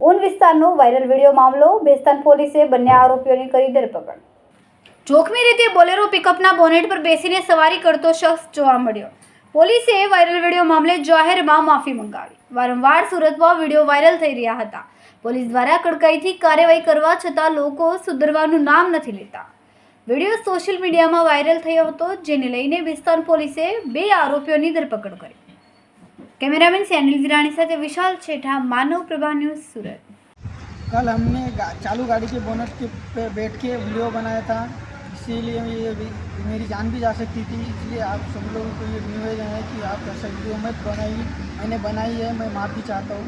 ઊન વિસ્તારનો viral video મામલો બેસ્તાન પોલીસે બંને આરોપીઓની કરી ધરપકડ. જોખમી રીતે બોલેરો પિકઅપના બોનેટ પર બેસીને સવારી કરતો શખ્સ જોવા મળ્યો. પોલીસે વાયરલ વીડિયો મામલે જાહેરમાં માફી મંગાવી. વારંવાર સુરતમાં વીડિયો વાયરલ થઈ રહ્યા હતા. પોલીસ દ્વારા કડકાઈથી કાર્યવાહી કરવા છતાં લોકો સુધરવાનું નામ નથી લેતા. વિડીયો સોશિયલ મીડિયામાં વાયરલ થયો હતો જેને લઈને વિસ્તાર પોલીસે બે આરોપીઓની ધરપકડ કરી कैमरामैन सैनिल गिरानी સાથે વિશાલ છેઠા માનવ પ્રભા ન્યૂઝ સુરત कल हमने गा, चालू गाड़ी के बोनट के पे बैठ के वीडियो बनाया था इसीलिए ये भी- मेरी जान भी जा सकती थी इसलिए आप सब लोगों को ये निवेदन है कि आप ऐसा वीडियो मत बनाइए मैंने बनाई है मैं माफ़ी चाहता हूँ